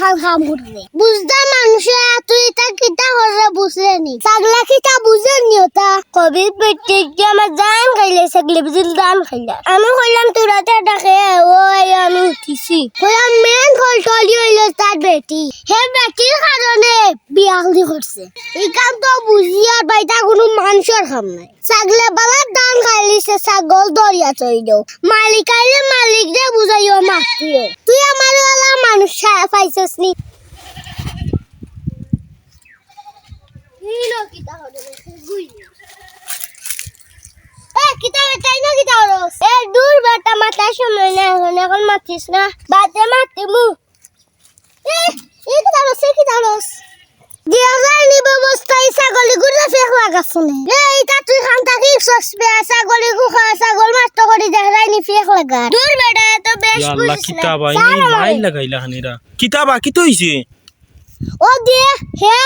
হাল কাম করবে বুঝদা মানুষে, তুই তা কিতা হরে বুঝলেনি সাগলা কিতা বুঝেনি ওটা? কবি পেটে কি আমার জান খাইলে সাগলে বুঝিল জান খাইলা। আমি কইলাম তোরা তো ডাকে ওই আমি উঠিছি। কইলাম মেন কল টলি হইল তার বেটি। হে বেটির কারণে বিয়াহলি করছে এই কাম তো বুঝি আর বাইটা কোনো মানুষের কাম নাই। ছাগলে বাবার দান খাইলিছে, ছাগল দরিয়া দেও মালিক আইলে মালিক দে বুঝাইও মাতিও। তুই আমার ওলা মানুষ সা- পাইছস নি না। না এখন, মাতিস না। বাদে যায়নি ব্যবস্থায় ছাগলী গুখা ছাগল মাত্র করে দেখ যায়নি ফেক লাগা। দূর বেটা আল্লাহ। কিতাবা ইনি মাইল লাগাইলা হানিরা কিতাবা কি তো হইছে ও দিয়ে হে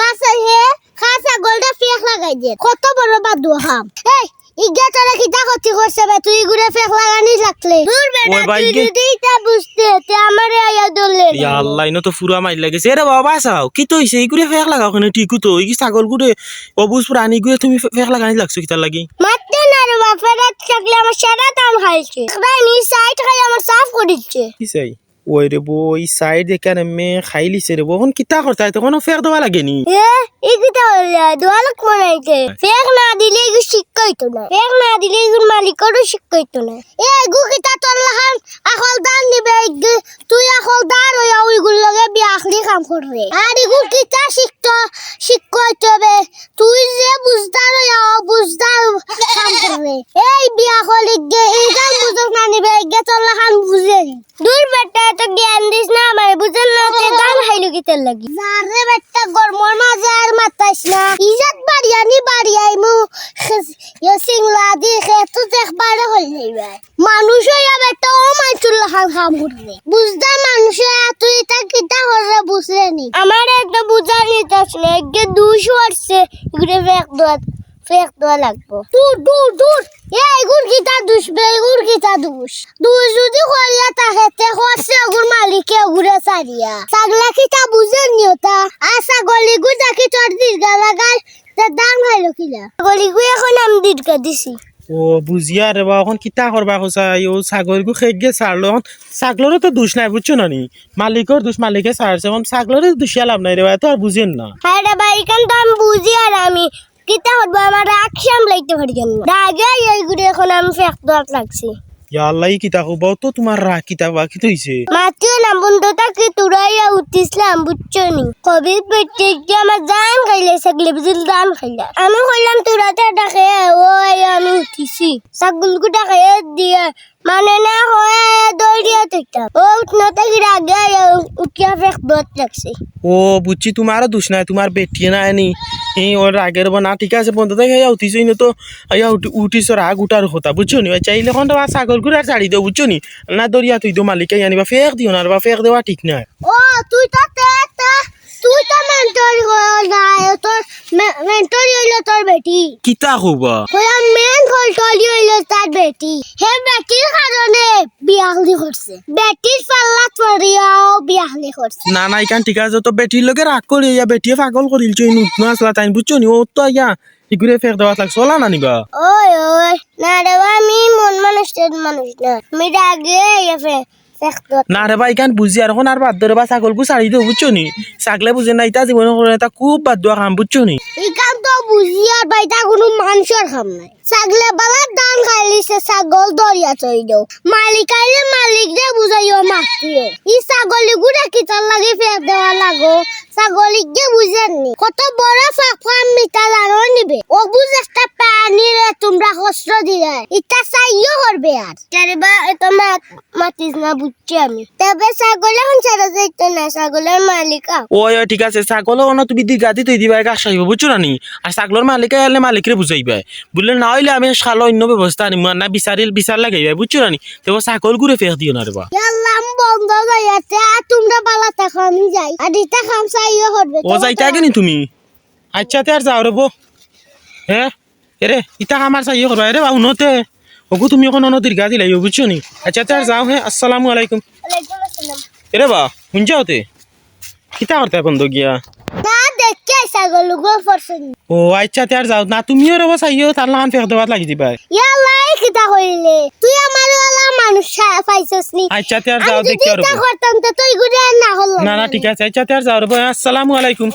কাছে হে খাসা গোলটা ফেক লাগাই দিয়ে কত বড় বাদু হাম। এই ইগা তোরা কিতা ক্ষতি করছে বে? তুই ঘুরে ফেক লাগানি লাগলে। দূর বেটা তুই যদি বুঝতে তে আমারে আয়া দলে। ইয়া আল্লাহ ইনো তো ফুরা মাইল লাগেছে। এরে বাবা চাও কি তো হইছে এইগুলো ফেক লাগাও ওখানে ঠিকু তো। এই ছাগল গুড়ে অবুজ প্রাণী গুড়ে তুমি ফেক লাগানি লাগছো কিতার লাগি? মারতে না রে বাপেরা থাকলে আমার সারা দাম খাইছে ভাই নি সাইড খাই আমার সাফ করিচ্ছে। কি চাই? ওই রে বো এই সাইড এখানে মে খাইলিছে রে বো এখন কিতা করতে তখন ফের দেওয়া লাগেনি। এ ইগিটা হইলা দোয়ালক মনাইতে ফেক না দিলে ইগু শিক্ষাইতো না। ফেক না দিলে ইগুর মালিকেরও শিক্ষাইতো না। এ ইগু কিতা তোর লাহান? আখল দান নিবে তুই আখল দান হইয়া ইগুর লগে বিয়াখলি কাম করবে। আর ইগু কিতা শিখত শিক্ষাইতো বে তুই যে বুঝদার হইয়া ও বুঝদার কাম করবে এই বিয়াখল ইগে এই কাম বুঝস না নিবে ইগে তোর লাহান বুঝে দূর বেটা তো জ্ঞান দিস না আমার বুঝল না তে দান খাইলো কিতার লাগি। যারে বেটা গরমর মাঝে আর মাতাইস না। ইজাত বাড়িয়ানি বাড়িয়াই মু ইয়ে সিংলা দি খেতু দেখবারে হল যাইবে মানুষ হইয়া বেটা ও মাইতুল হাল কাম করবে। বুঝদা মানুষে তুই তা কিতা হরে বুঝলে নি আমার একটা বুঝার নিতে আসলে একগে দুশ হরছে এগুলো ফেক দোয়া ফেক দোয়া লাগবো। দূর দূর দূর। এ এগুর কিতা দুষ বে এগুর কিতা দুষ? দুষ যদি করিয়া তাকে তে হরছে এগুর মালিকে এগুরে সারিয়া ছাগলা কিতা বুঝেন নি ওটা? আর ছাগলি গু দেখি তোর দীর্ঘা লাগাই তে দাম খাইলো কিলা? ছাগলি গু এখন আমি দীর্ঘা দিছি। ও বুঝিয়া রে বা এখন কিতা করবা কইছা ও ছাগল গু খেক গে ছাড়লো এখন ছাগলেরও তো দোষ নাই বুঝছ না নি? মালিকর দোষ মালিকে ছাড়ছে এখন ছাগলের দোষিয়া লাভ নাই রে ভাই তো আর বুঝেন না। হ্যাঁ রে ভাই এখান তো আমি বুঝি আর আমি। কিতা হব? আমার রাগ সামলাইতে পারি কেন রাগে এইগুলো এখন আমি ফেক দোয়াত লাগছি। ইয়া আল্লাহ ই কিতা তো তোমার রা কিতা বা কি হইছে মাতিও না বন্ধু তাকে তুরাইয়া উঠিসলাম বুঝছ নি কবি পেটে কি আমার জান খাইলে সাগলে বুঝিল জান খাইলা। আমি কইলাম তোরাতে ডাকে ওই আমি উঠিছি। ছাগল গু ডাকে দিয়ে। মানে না হয় দৌড়িয়া তুইটা ও উঠনা তাকে রাগে উঠিয়া ফেক দোয়াত লাগছে। ও বুঝছি তোমারও দোষ নাই তোমার বেটিয়ে নাই নি? এই ওর আগের বা না, ঠিক আছে বন্ধু, দেখে উঠিস না তো ইয়া উঠিস রাগ উঠার হতা বুঝছ নি? চাইলে এখন তো ছাগল গুড় আর ছাড়ি দিও বুঝছ নি? না দরিয়া তুই তো মালিকে আনিবা, ফেক দিও না বা, ফেক দেওয়া ঠিক নাই ও, তুই তো তো মেন্টর নাই তোর মেন্টর হইল তোর বেটি। কিতা হবা কইয়া মেন কলটলি হইল তার বেটি। হে বেটির কারণে বিয়াহলি করছে বেটির পাল্লাত পড়িয়াও বিয়াহলি করছে না না ইকান ঠিক আছে তো বেটির লগে রাগ করি ইয়া বেটিয়ে পাগল করিল চই নুতনা আসলা তাই বুঝছ নি ও তো ইয়া ইগুরে ফেক দেওয়া লাগ চলা না নিবা। ওই ওই না রে আমি মন মানুষ মানুষ না। আমি রাগে এফে দেখতো না রে ভাই ইকান বুঝি? আর এখন আর বাদ বা ছাগল গু ছাড়ি দিও বুঝছ নি? ছাগলে বুঝে না ইতা জীবন করে এটা খুব বাদ দেওয়া কাম বুঝছ নি? ইকান তো বুঝি আর বাইটা কোনো মানুষের খাম নাই। ছাগলে বালার দান খাইলিছে, ছাগল দরিয়া চই দেও মালিক আইলে মালিক দে, বুঝাইও মাতিও ই ছাগলি গুড়া কিতার লাগে ফের দেওয়া লাগো? ছাগলিক গে বুঝেননি, কত বড় ফাঁক ফাম মিটা লানো নিবে। ও বুঝ একটা পানি রে তোমরা কষ্ট দিলে। ইটা চাইও করবে আর। বা এটা মাতিস না বুঝছি আমি। তবে ছাগল এখন ছাড়া যাইতো না ছাগলের মালিক। ওই ওই ঠিক আছে ছাগল না তুমি দিঘা দিতে দিবা এক আশা হইব বুঝছ না নি? আর ছাগলের মালিকে আলে মালিকরে বুঝাইবা। বললে না হইলে আমি শালো অন্য ব্যবস্থা আনিম না বিচারিল বিচার লাগাইবা বুঝছ না নি? তো ছাগল ঘুরে ফেক দিও না রে বা। বন্ধ যাইতে আর তোমরা বালা থাকো আমি যাই। আর ইটা খাম চাইও করবে। ও যাইতে আগে তুমি? আচ্ছা তে আর যাও রে বো। হ্যাঁ? এরে ইতা আমার চাই করবা এরে বা উনতে ওগু তুমি এখন অন্য দীর্ঘা দিলাই বুঝছ নি? আচ্ছা তে আর যাও হ্যাঁ আসসালামু আলাইকুম। এরে বা শুনছাও তে। কিতা করতে বন্ধ গিয়া? না দেখে ছাগল গো ও আচ্ছা তে আর যাও। না তুমিও রব চাইও। তার লাগান ফেক দেওয়াত লাগি দিবা। ইয়াল্লা এই কিতা কইলে তুই আমার ওলা মানুষ পাইছস নি? আচ্ছা তে যাও দেখি আর করতাম তো তুই গুড়ে না হল। না না ঠিক আছে। আচ্ছা তে আর যাও রব আসসালামু আলাইকুম।